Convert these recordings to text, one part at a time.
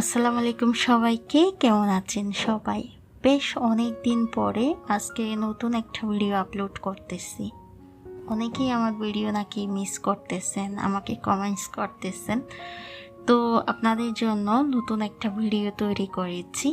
আসসালামু আলাইকুম সবাইকে, কেমন আছেন সবাই? বেশ অনেক দিন পরে আজকে নতুন একটা ভিডিও আপলোড করতেছি। অনেকেই আমার ভিডিও নাকি মিস করতেছেন, আমাকে কমেন্টস করতেছেন। তো আপনাদের জন্য নতুন একটা ভিডিও তৈরি করেছি।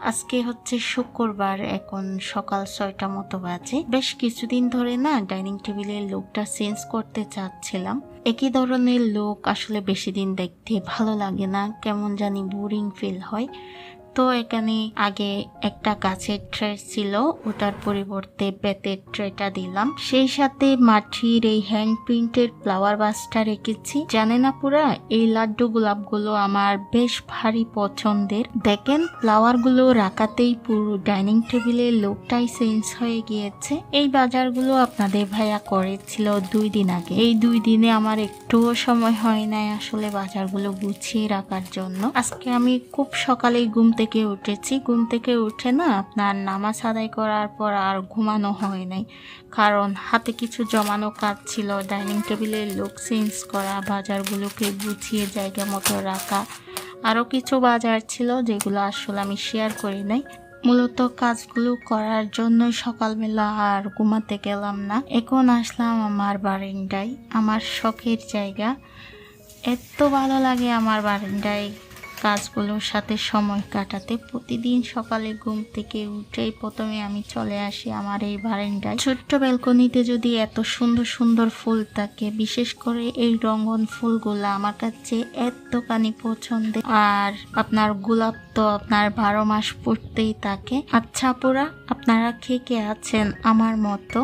আজকে হচ্ছে শুক্রবার, এখন সকাল ছয়টা মতো বাজে। বেশ কিছুদিন ধরে না ডাইনিং টেবিলের লোকটা চেঞ্জ করতে চাচ্ছিলাম। একই ধরনের লোক আসলে বেশি দিন দেখতে ভালো লাগে না, কেমন জানি বোরিং ফিল হয়। তো এখানে আগে একটা গাছের ট্রে ছিল, ওটার পরিবর্তে বেতের ট্রেটা দিলাম। সেই সাথে মাটির এই হ্যান্ড প্রিন্টের ফ্লাওয়ার বাসটা রেখেছি। জানে না পুরা, এই লাড্ডু গোলাপগুলো আমার বেশ ভারী পছন্দের। দেখেন ফ্লাওয়ারগুলো রাখাতেই পুরো ডাইনিং টেবিলের লোকটাই চেঞ্জ হয়ে গিয়েছে। এই বাজারগুলো আপনাদের ভাইয়া করেছিল দুই দিন আগে। এই দুই দিনে আমার একটুও সময় হয় নাই আসলে বাজারগুলো গুছিয়ে রাখার জন্য। আজকে আমি খুব সকালেই ঘুম থেকে উঠেছি। ঘুম থেকে উঠে না আপনার নামাজ আদায় করার পর আর ঘুমানো হয় নাই। কারণ হাতে কিছু জমানো কাজ ছিল, ডাইনিং টেবিলের লোক চেঞ্জ করা, বাজারগুলোকে গুছিয়ে জায়গা মতো রাখা। আরও কিছু বাজার ছিল যেগুলো আসলে আমি শেয়ার করি নাই। মূলত কাজগুলো করার জন্য সকালবেলা আর ঘুমাতে গেলাম না। এখন আসলাম আমার বারিন্দায়, আমার শখের জায়গা। এত ভালো লাগে আমার বারিন্দায়। কাজগুলোর সাথে সময় কাটাতে প্রতিদিন সকালে ঘুম থেকে উঠেই প্রথমে আমি চলে আসি আমার এই বারান্দায়। ছোট্ট ব্যালকনিতে যদি এত সুন্দর সুন্দর ফুল থাকে, বিশেষ করে এই রঙন ফুলগুলো আমার কাছে এতখানি পছন্দের। আর আপনার গোলাপ তো আপনার বারো মাস পড়তেই থাকে। আচ্ছা পুরা আপনারা কে কে আছেন আমার মতো?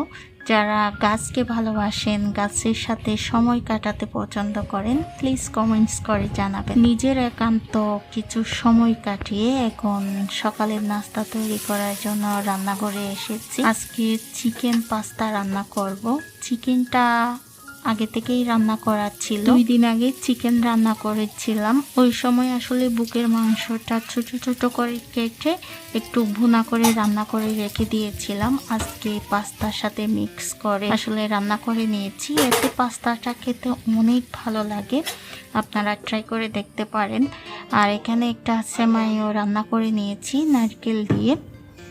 যারা গাছকে ভালোবাসেন, গাছের সাথে সময় কাটাতে পছন্দ করেন প্লিজ কমেন্টস করে জানাবেন। নিজের একান্ত কিছু সময় কাটিয়ে এখন সকালের নাস্তা তৈরি করার জন্য রান্নাঘরে এসেছি। আজকে চিকেন পাস্তা রান্না করব। চিকেনটা আগে থেকেই রান্না করা ছিল। দুই দিন আগে চিকেন রান্না করেছিলাম। ওই সময় আসলে বুকের মাংসটা ছোট ছোট করে কেটে একটু ভুনা করে রান্না করে রেখে দিয়েছিলাম। আজকে পাস্তার সাথে মিক্স করে আসলে রান্না করে নিয়েছি। এতে পাস্তাটা খেতে অনেক ভালো লাগে। আপনারা ট্রাই করে দেখতে পারেন। আর এখানে একটা সেমাইও রান্না করে নিয়েছি, নারকেল দিয়ে।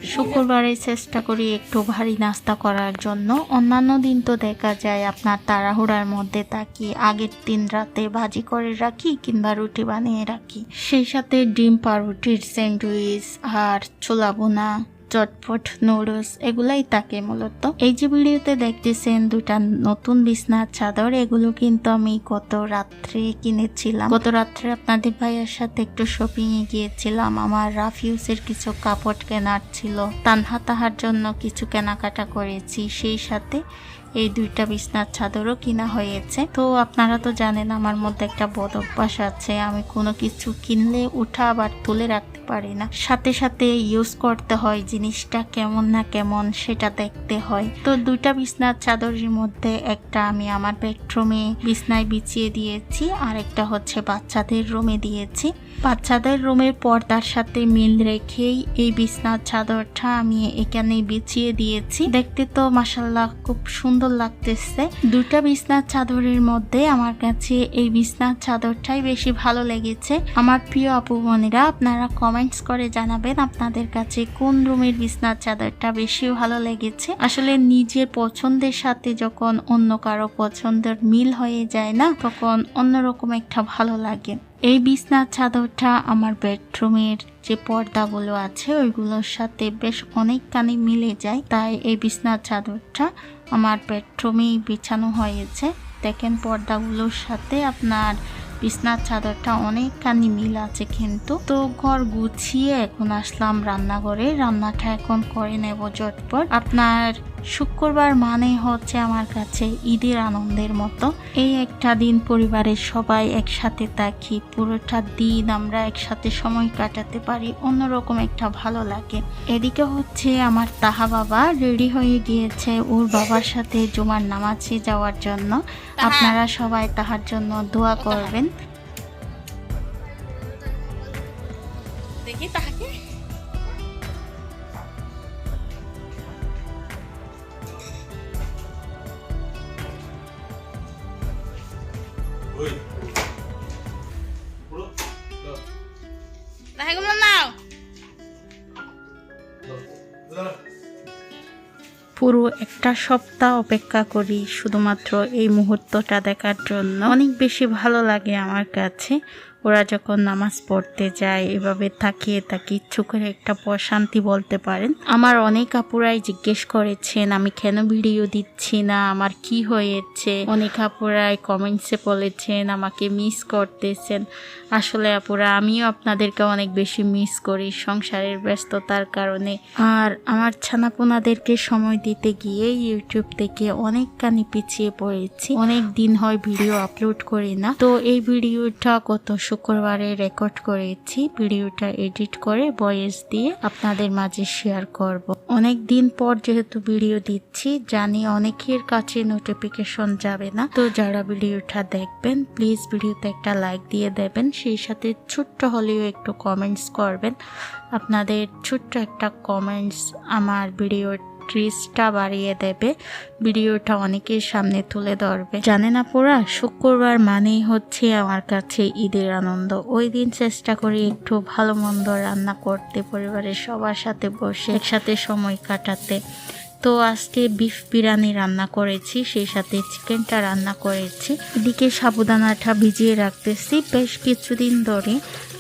শুক্রবারে চেষ্টা করি একটু ভারী নাস্তা করার জন্য। অন্যান্য দিন তো দেখা যায় আপনার তাড়াহুড়ার মধ্যে থাকি, আগের দিন রাতে ভাজি করে রাখি কিংবা রুটি বানিয়ে রাখি। সেই সাথে ডিম পাউরুটির স্যান্ডউইচ আর ছোলা বোনা চটপট, নুডলস, এগুলাই থাকে মূলত। এই যে ভিডিওতে দেখতেছেন দুটা নতুন বিছনার চাদর, এগুলো কিন্তু আমি গত রাত্রে কিনেছিলাম। গত রাত্রে আপনাদের ভাইয়ের সাথে একটু শপিং এ গিয়েছিলাম। আমার রাফিউসের কিছু কাপড় কেনার ছিল। তানহা তাহার জন্য কিছু কেনাকাটা করেছি। সেই সাথে এই দুইটা বিছনার চাদরও কিনা হয়েছে। তো আপনারা তো জানেন আমার মধ্যে একটা বদ অভ্যাস আছে। আমি কোনো কিছু কিনলে উঠা আবার তুলে রাখতে পারি না। সাথে সাথে ইউজ করতে হয় জিনিসটা কেমন না কেমন সেটা দেখতে হয়। তো দুইটা বিছনার চাদরের মধ্যে একটা আমি আমার বেডরুমে বিছনায় বিছিয়ে দিয়েছি আর একটা হচ্ছে বাচ্চাদের রুমে দিয়েছি। বাচ্চাদের রুমের পর্দার সাথে মিল রেখেই এই বিছনার চাদরটা আমি এখানে বিছিয়ে দিয়েছি। দেখতে তো মাসাল্লাহ খুব সুন্দর লাগতেছে। দুটা বিছনার চাদরের মধ্যে আমার কাছে এই বিছনার চাদরটাই বেশি ভালো লেগেছে। আমার প্রিয় আপু বোনেরা, আপনারা কমেন্টস করে জানাবেন আপনাদের কাছে কোন রুমের বিছনার চাদরটা বেশি ভালো লেগেছে। আসলে নিজের পছন্দের সাথে যখন অন্য কারও পছন্দের মিল হয়ে যায় না, তখন অন্যরকম একটা ভালো লাগে। এই বিছনার চাদরটা আমার বেডরুমের যে পর্দাগুলো আছে, ওইগুলোর সাথে বেশ অনেকখানি মিলে যায়। তাই এই বিছনার চাদরটা আমার বেডরুমেই বিছানো হয়েছে। দেখেন পর্দাগুলোর সাথে আপনার বিছনার চাদরটা অনেকখানি মিল আছে কিন্তু। তো ঘর গুছিয়ে এখন আসলাম রান্নাঘরে। রান্নাটা এখন করে নেব ঝটপট। আপনার শুক্রবার মানে হচ্ছে আমার কাছে ঈদের আনন্দের মতো। এই একটা দিন পরিবারের সবাই একসাথে থাকি পুরোটা দিন আমরা একসাথে সময় কাটাতে পারি অন্যরকম একটা ভালো লাগে। এদিকে হচ্ছে আমার তাহা বাবা রেডি হয়ে গিয়েছে ওর বাবার সাথে জুমার নামাজে যাওয়ার জন্য। আপনারা সবাই তাহার জন্য দোয়া করবেন। পুরো একটা সপ্তাহ অপেক্ষা করি শুধুমাত্র এই মুহূর্তটা দেখার জন্য। অনেক বেশি ভালো লাগে আমার কাছে। ওরা যখন নামাজ পড়তে যায়, এভাবে তাকিয়ে তাকে ইচ্ছু করে একটা প্রশান্তি বলতে পারেন। আমার অনেক আপুরাই জিজ্ঞেস করেছেন, আমি কেন ভিডিও দিচ্ছি না? আমার কি হয়েছে? অনেক আপুরাই কমেন্টসে বলেছেন, আমাকে মিস করতেছেন। আসলে আপুরা, আমিও আপনাদেরকে অনেক বেশি মিস করি সংসারের ব্যস্ততার কারণে। আর আমার ছানাপোনাদেরকে সময় দিতে গিয়ে ইউটিউব থেকে অনেকখানি পিছিয়ে পড়েছি। অনেক দিন হয় ভিডিও আপলোড করি না। তো এই ভিডিওটা গত শুক্রবারে রেকর্ড করেছি ভিডিওটা এডিট করে ভয়েস দিয়ে আপনাদের মাঝে শেয়ার করব। অনেক দিন পর যেহেতু ভিডিও দিচ্ছি, জানি অনেকের কাছে নোটিফিকেশন যাবে না। তো যারা ভিডিওটা দেখবেন প্লিজ ভিডিওতে একটা লাইক দিয়ে দেবেন, সেই সাথে ছোট্ট হলেও একটু কমেন্টস করবেন। আপনাদের ছোট্ট একটা কমেন্টস আমার ভিডিও ট্রিসটা বাড়িয়ে দেবে। ভিডিওটা অনেকের সামনে তুলে ধরবে। জানেন আপুরা, শুক্রবার মানেই হচ্ছে আমার কাছে ঈদের আনন্দ। ওই দিন চেষ্টা করি একটু ভালো মন্দ রান্না করতে, পরিবারের সবার সাথে বসে একসাথে সময় কাটাতে। তো আজকে বিফ বিরিয়ানি রান্না করেছি, সেই সাথে চিকেনটা রান্না করেছি। এদিকে সাবুদানাটা ভিজিয়ে রাখতেছি। বেশ কিছুদিন ধরে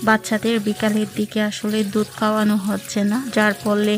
বাচ্চাদের বিকালের দিকে আসলে দুধ খাওয়ানো হচ্ছে না, যার ফলে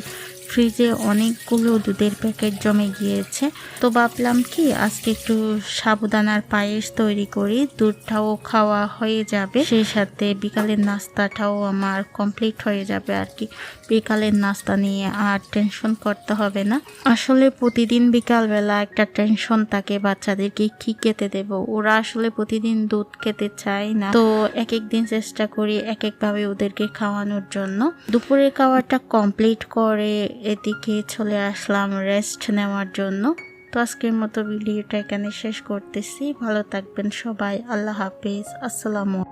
ফ্রিজে অনেকগুলো দুধের প্যাকেট জমে গিয়েছে। তো ভাবলাম কি, আজকে একটু সাবুদানার পায়েস তৈরি করি, দুধটাও খাওয়া হয়ে যাবে। সেই সাথে বিকালের নাস্তাটাও আমার কমপ্লিট হয়ে যাবে আর কি। বিকালের নাস্তা নিয়ে আর টেনশন করতে হবে না। আসলে প্রতিদিন বিকালবেলা একটা টেনশন থাকে বাচ্চাদেরকে কি খেতে দেব? ওরা আসলে প্রতিদিন দুধ খেতে চায় না। তো এক এক দিন চেষ্টা করি এক একভাবে ওদেরকে খাওয়ানোর জন্য। দুপুরের খাওয়াটা কমপ্লিট করে এদিকে চলে আসলাম রেস্ট নেওয়ার জন্য। তো আজকের মতো ভিডিওটা এখানে শেষ করতেছি। ভালো থাকবেন সবাই। আল্লাহ হাফিজ। আসসালামু